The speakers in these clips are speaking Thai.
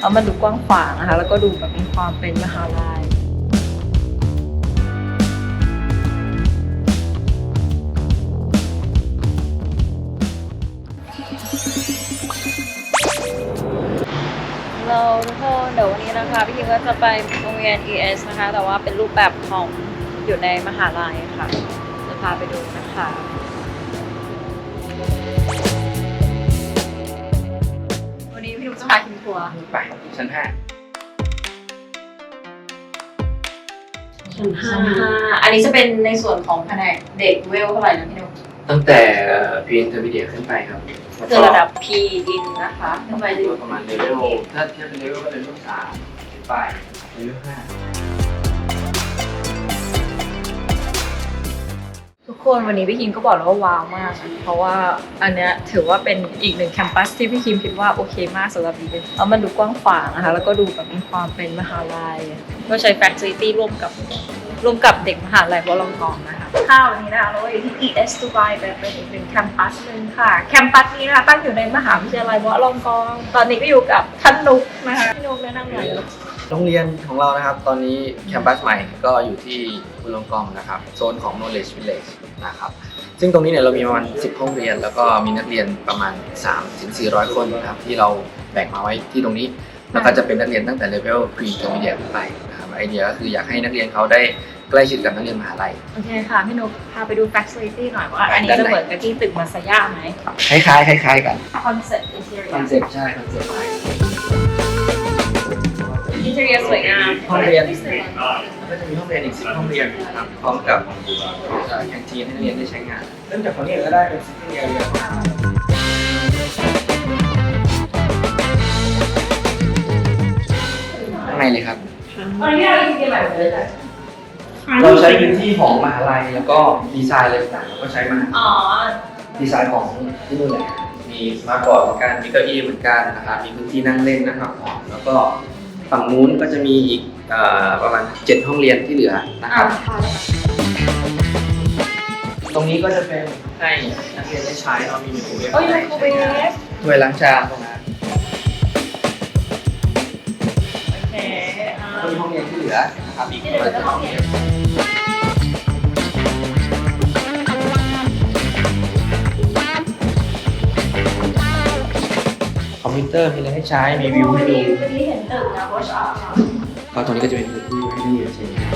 แล้วมันดูกว้างขวางนะคะแล้วก็ดูแบบมีความเป็นมหาลัยเราทุกคนเดี๋ยววันนี้นะคะพี่คิมก็จะไปโรงเรียน ES นะคะ แต่ว่าเป็นรูปแบบของอยู่ในมหาลัยค่ะ จะพาไปดูนะคะ คิมทัวร์ไปชั้นห้าชั้นห้าอันนี้จะเป็นในส่วนของแผนกเด็กเวลเท่าไหร่นะพี่นุ๊กตั้งแต่พีอินเตอร์มีเดียขึ้นไปครับคือระดับ P อินนะคะขึ้นไปตัวประมาณเลเวลถ้าเทียบเป็นเลเวลก็เป็นเลเวลสามขึ้นไปเลเวลห้า คนวันนี้พี่คิมก็บอกแล้วว่าว้าวมากนะเพราะว่าอันเนี้ยถือว่าเป็นอีกหนึ่งแคมปัสที่พี่คิมคิดว่าโอเคมากสำหรับดีเลยแล้วมันดูกว้างขวางนะคะแล้วก็ดูแบบมีความเป็นมหาลัยก็ใช้แฟคซิลิตี้ร่วมกับร่วมกับเด็กมหาลัยวอลองกองนะคะ ค่ะวันนี้นะคะเราอยู่ที่ ES Dubai แบบเป็นอีกหนึ่งแคมปัสหนึ่งค่ะ แคมปัสนี้นะคะตั้งอยู่ในมหาวิทยาลัยวอลองกอง ตอนนี้ก็อยู่กับท่านนุกนะคะพี่นุกแนะนำหน่อยลูก โรงเรียนของเรานะครับ ตอนนี้แคมปัสใหม่ก็อยู่ที่บุลงกองนะครับ โซนของ knowledge village นะครับซึ่งตรงนี้เนี่ยเรามีประมาณ 10 ห้องเรียน แล้วก็มีนักเรียนประมาณ 3-400 คนนะครับที่เราแบ่งมาไว้ที่ตรงนี้ แล้วก็จะเป็นนักเรียนตั้งแต่เลเวล pre intermediate ขึ้นไปนะครับไอเดียก็คืออยากให้นักเรียนเขาได้ใกล้ชิดกับนักเรียนมหาลัย โอเคค่ะ พี่นุกพาไปดู facility หน่อยว่า อันนี้ด้านจะไหนเหมือนกับที่ตึกมาสยาไหมคล้ายๆคล้ายๆกัน concept interior คอนเซ็ปต์ใช่คอนเซ็ปต์ interior สวยงาม ห้องเรียนก็จะมีห้องเรียนอีก10ห้องเรียนนะครับพร้อมกับแคนทีนให้นักเรียนได้ใช้งานเริ่มจากฝั่งนี้ก็ได้เป็นซิทติ้งแอเรียข้างในเลยครับอันนี้เราจริงๆแบบเลย เราใช้พื้นที่ของมหาลัยแล้วก็ดีไซน์อะไรต่างๆเราก็ใช้มา อ๋อ ดีไซน์ของที่นู่นแหละมีสมาร์ทบอร์ดเหมือนกัน มีเก้าอี้เหมือนกันนะครับ มีพื้นที่นั่งเล่นนะครับ แล้วก็ ฝั่งนู้นก็จะมีอีกเอ่อประมาณ 7 ห้องเรียนที่เหลือนะครับ ตรงนี้ก็จะเป็นให้นักเรียนได้ใช้เรามีไมโครเวฟโอ้ยไมโครเวฟถ้วยล้างชามตรงนั้นโอเคอ่าก็มีห้องเรียนที่เหลือนะครับอีกที่เหลือก็ห้องเรียนคอมพิว เตอร์มีอะไรให้ใช้มีวิวให้ดูวันนี้เห็นตึกนะวอชอาร์ก็ตรงนี้ก็จะเป็นพื้นที่ให้นักเรียนใช้งาน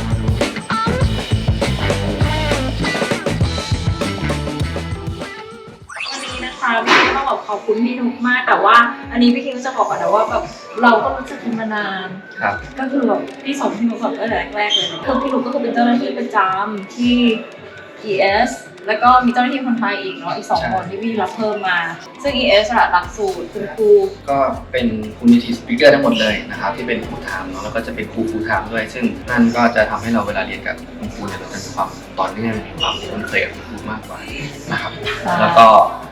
วันนี้นะคะพี่คิมต้องบอกขอบคุณพี่นุกมาก แต่ว่าอันนี้พี่คิมจะบอกก่อนนะว่าแบบเราก็รู้จักกันมานานครับก็คือแบบพี่สมพี่นุกแบบตั้งแต่แรกๆเลยคือพี่นุกก็คือเป็นเจ้าหน้าที่ประจำที่ ES แล้วก็มีเจ้าหน้าที่คนไทยอีกเนาะอีกสองใช่คนที่พี่รับเพิ่มมา ซึ่ง ES อะหลักสูตรคุณครูก็เป็นคุณนิติสปิเกอร์ทั้งหมดเลยนะครับที่เป็นครูไทม์เนาะแล้วก็จะเป็นครูฟูลไทม์ด้วย ซึ่งนั่นก็จะทำให้เราเวลาเรียนกับคุณครูเนี่ยเราจะมีความต่อเนื่องมีความคุ้นเคยกับคุณครูมากกว่านะครับแล้วก็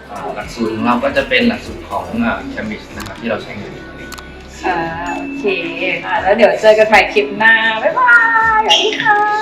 เอ่อหลักสูตรของเราก็จะเป็นหลักสูตรของแคมบิสนะครับที่เราใช้งานอยู่ค่ะโอเคอะแล้วเดี๋ยวเจอกันใหม่คลิปหน้า บ๊ายบายสวัสดีค่ะ